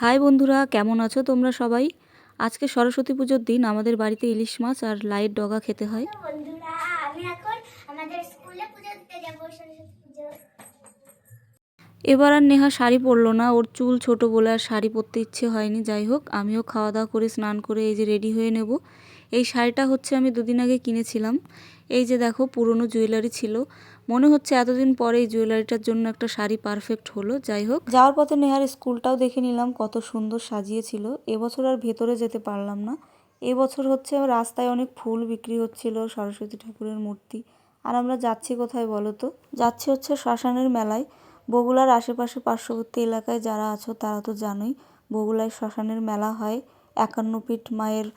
High বন্ধুরা, কেমন আছো তোমরা সবাই? আজকে সরস্বতী পুজোর দিন, আমাদের বাড়িতে ইলিশ মাছ আর লাইট ডগা খেতে হয়। বন্ধুরা, আমি এখন আমাদের স্কুলে পুজো দিতে যাব এবার আর নেহা শাড়ি পরলো না। ওর চুল ছোট বলে আর শাড়ি পরতে ইচ্ছে হয়নি। যাই হোক, আমিও খাওয়া দাওয়া করে, স্নান করে এই যে রেডি হয়ে নেব। এই শাড়িটা হচ্ছে আমি দুদিন আগে কিনেছিলাম। এই যে দেখো, পুরনো জুয়েলারি ছিল। মনে হচ্ছে এতদিন পরে এই জুয়েলারিটার জন্য একটা শাড়ি পারফেক্ট হলো। যাই হোক, যাওয়ার পথে নেহার স্কুলটাও দেখে নিলাম, কত সুন্দর সাজিয়েছিল। এবছর আর ভেতরে যেতে পারলাম না। এবছর হচ্ছে রাস্তায় অনেক ফুল বিক্রি হচ্ছিল, সরস্বতী ঠাকুরের মূর্তি। আর আমরা যাচ্ছি কোথায় বলো তো? যাচ্ছি হচ্ছে শ্মশানের মেলায়। বগুলার আশেপাশে পার্শ্ববর্তী এলাকায় যারা আছো, তারা তো জানোই বগুলায় শ্মশানের মেলা হয়, একান্ন পীঠ মায়ের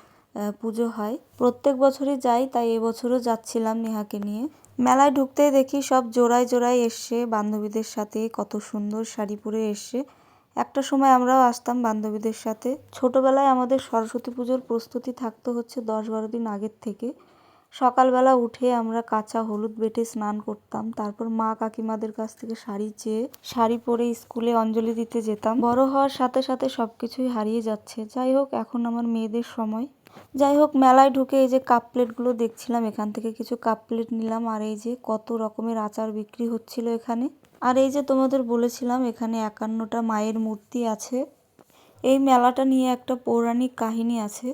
পুজো হয়। প্রত্যেক বছরই যাই, তাই এবছরও যাচ্ছিলাম নেহাকে নিয়ে। মেলায় ঢুকতেই দেখি সব জোড়ায় জোড়ায় এসছে, বান্ধবীদের সাথে কত সুন্দর শাড়ি পরে এসছে। একটা সময় আমরাও আসতাম বান্ধবীদের সাথে। ছোটবেলায় আমাদের সরস্বতী পুজোর প্রস্তুতি থাকতো হচ্ছে দশ বারো দিন আগের থেকে। সকালবেলা উঠে আমরা কাঁচা হলুদ বেটে স্নান করতাম। তারপর মা কাকিমাদের কাছ থেকে শাড়ি চেয়ে শাড়ি পরে স্কুলে অঞ্জলি দিতে যেতাম। বড় হওয়ার সাথে সাথে সবকিছুই হারিয়ে যাচ্ছে। যাই হোক, এখন আমার মেয়েদের সময়। যাই হোক, মেলায় ঢুকে এই যে কাপ প্লেটগুলো দেখছিলাম, এখান থেকে কিছু কাপ প্লেট নিলাম। আর এই যে কত রকমের আচার বিক্রি হচ্ছিল এখানে। আর এই যে তোমাদের বলেছিলাম, এখানে একান্নটা মায়ের মূর্তি আছে। এই মেলাটা নিয়ে একটা পৌরাণিক কাহিনী আছে।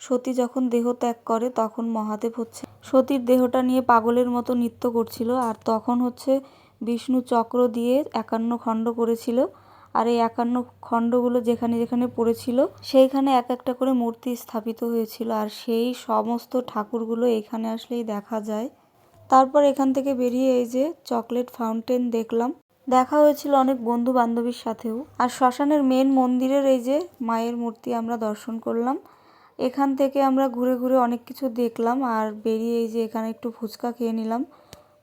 সতী যখন দেহ ত্যাগ করে, তখন মহাদেব হচ্ছে সতীর দেহটা নিয়ে পাগলের মতো নৃত্য করছিল আর তখন হচ্ছে বিষ্ণু চক্র দিয়ে একান্ন খণ্ড করেছিল। আর এই একান্ন খণ্ডগুলো যেখানে যেখানে পড়েছিল, সেইখানে এক একটা করে মূর্তি স্থাপিত হয়েছিল। আর সেই সমস্ত ঠাকুরগুলো এখানে আসলেই দেখা যায়। তারপর এখান থেকে বেরিয়ে এই যে চকলেট ফাউন্টেন দেখলাম। দেখা হয়েছিল অনেক বন্ধু বান্ধবীর সাথেও। আর শ্মশানের মেন মন্দিরের এই যে মায়ের মূর্তি আমরা দর্শন করলাম। এখান থেকে আমরা ঘুরে ঘুরে অনেক কিছু দেখলাম আর বেরিয়ে এই যে এখানে একটু ফুচকা খেয়ে নিলাম।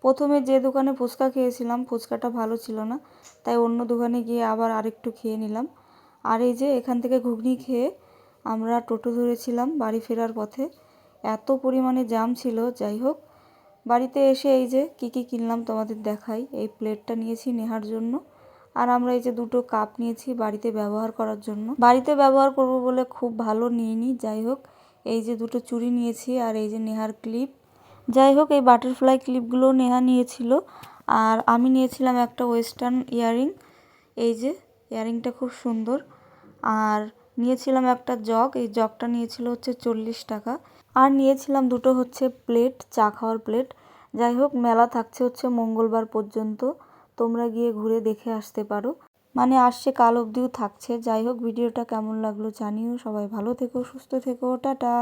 প্রথমে যে দোকানে ফুচকা খেয়েছিলাম, ফুচকাটা ভালো ছিল না, তাই অন্য দোকানে গিয়ে আবার আরেকটু খেয়ে নিলাম। আর এই যে এখান থেকে ঘুগনি খেয়ে আমরা টোটো ধরেছিলাম বাড়ি ফেরার পথে। এত পরিমাণে জ্যাম ছিল, যাই হোক। বাড়িতে এসে এই যে কি কি কিনলাম তোমাদের দেখাই। এই প্লেটটা নিয়েছি নেহার জন্য। আর আমরা এই যে দুটো কাপ নিয়েছি বাড়িতে ব্যবহার করার জন্য। বাড়িতে ব্যবহার করব বলে খুব ভালো নিইনি, যাই হোক। এই যে দুটো চুড়ি নিয়েছি আর এই যে নেহার ক্লিপ। যাই হোক, এই বাটারফ্লাই ক্লিপগুলো নেহা নিয়েছিল। আর আমি নিয়েছিলাম একটা ওয়েস্টার্ন ইয়ারিং। এই যে ইয়ারিংটা খুব সুন্দর। আর নিয়েছিলাম একটা জগ। এই জগটা নিয়েছিল হচ্ছে চল্লিশ টাকা। আর নিয়েছিলাম দুটো হচ্ছে প্লেট, চা খাওয়ার প্লেট। যাই হোক, মেলা থাকছে হচ্ছে মঙ্গলবার পর্যন্ত। তোমরা গিয়ে ঘুরে দেখে আসতে পারো। মানে আসছে, কাল অব্দিও থাকছে। যাই হোক, ভিডিওটা কেমন লাগল জানিও। সবাই ভালো থেকো, সুস্থ থেকো। টাটা।